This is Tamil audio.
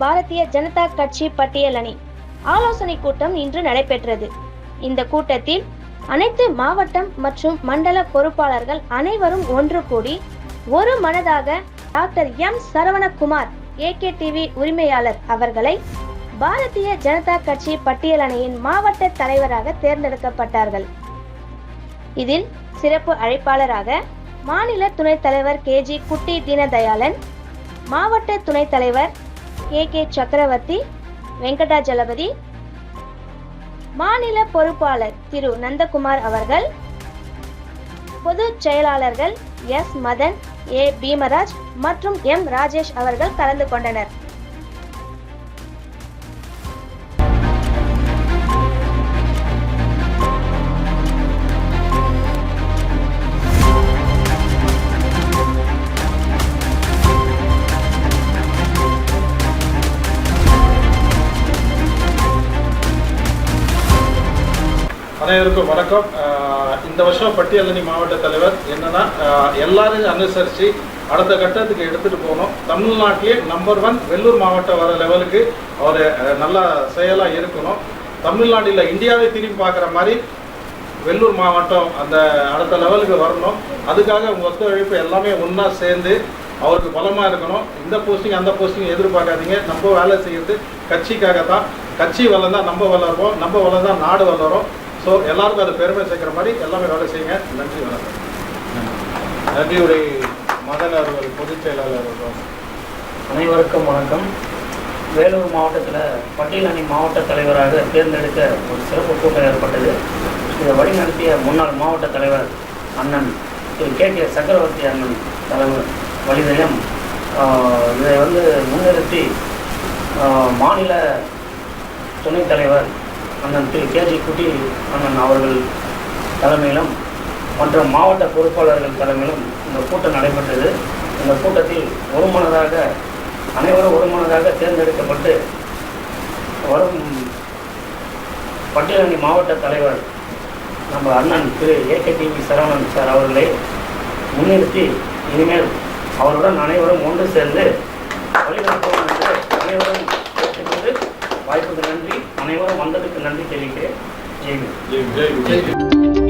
பாரதிய ஜனதா கட்சி பட்டியலணி ஆலோசனை கூட்டம் இன்று நடைபெற்றது. இந்த கூட்டத்தில் அனைத்து மாவட்டம் மற்றும் மண்டல பொறுப்பாளர்கள் அனைவரும் ஒன்று கூடி ஒரு மனதாக doctor M. Saravanakumar A K TV உரிமையாளர் அவர்களை பாரதிய ஜனதா கட்சி பட்டியலணையின் மாவட்ட தலைவராக தேர்ந்தெடுக்கப்பட்டார்கள். இதில் சிறப்பு அழைப்பாளராக மாநில துணைத் தலைவர் கே. ஜி. குட்டி தீனதயாளன் மாவட்ட துணைத் தலைவர் கே கே. சக்கரவர்த்தி வெங்கடாஜலபதி மாநில பொறுப்பாளர் திரு. நந்தகுமார் அவர்கள் பொதுச் செயலாளர்கள் எஸ். மதன் ஏ. பீமராஜ் மற்றும் எம். ராஜேஷ் அவர்கள் கலந்து கொண்டனர். அனைவருக்கும் வணக்கம். இந்த வருஷம் பட்டியலணி மாவட்ட தலைவர் என்னன்னா எல்லாரையும் அனுசரித்து அடுத்த கட்டத்துக்கு எடுத்துகிட்டு போகணும். தமிழ்நாட்டிலே நம்பர் ஒன் வெள்ளூர் மாவட்டம் வர லெவலுக்கு அவர் நல்ல நல்லா செயலாக இருக்கணும். தமிழ்நாட்டில் இந்தியாவை திரும்பி பார்க்குற மாதிரி வெள்ளூர் மாவட்டம் அந்த அடுத்த லெவலுக்கு வரணும். அதுக்காக உங்கள் ஒத்துழைப்பு எல்லாமே ஒன்றா சேர்ந்து அவருக்கு பலமாக இருக்கணும். இந்த போஸ்டிங் அந்த போஸ்டிங் எதிர்பார்க்காதீங்க. நம்ம வேலை செய்கிறது கட்சிக்காக தான் கட்சி வளர்ந்தால் நம்ம வளருவோம். நம்ம வளர்ந்தால் நாடு வளரும். ஸோ எல்லாருக்கும் அது பெருமை சேர்க்குற மாதிரி எல்லாமே வேலை செய்யுங்க. நன்றி வணக்கம். நன்றியுடைய மதன் அவர்கள் பொதுச் செயலாளர் அனைவருக்கும் வணக்கம். வேலூர் மாவட்டத்தில் பட்டியலணி மாவட்ட தலைவராக தேர்ந்தெடுக்க ஒரு சிறப்பு கூட்டம் ஏற்பட்டது. இதை வழிநடத்திய முன்னாள் மாவட்ட தலைவர் அண்ணன் திரு கே. கே. சக்கரவர்த்தி அண்ணன் தலைவர் வழிதயம் இதை வந்து முன்னிறுத்தி மாநில துணைத் தலைவர் அண்ணன் திரு கேஜி குட்டி அண்ணன் அவர்கள் தலைமையிலும் மற்ற மாவட்ட பொறுப்பாளர்கள் தலைமையிலும் இந்த கூட்டம் நடைபெற்றது. இந்த கூட்டத்தில் ஒருமனதாக அனைவரும் ஒருமனதாக தேர்ந்தெடுக்கப்பட்டு வரும் பட்டியலணி மாவட்ட தலைவர் நம்ம அண்ணன் Thiru A K TV Saravanan sir அவர்களை முன்னிறுத்தி இனிமேல் அவருடன் அனைவரும் ஒன்று சேர்ந்து வழிநடத்துவோம் என்று அனைவரும் வாய்ப்புக்கு நன்றி. அனைவரும் வந்ததுக்கு நன்றி தெரிவிக்கிறேன் ஜெய்வி ஜெய் ஜெய் ஜெய்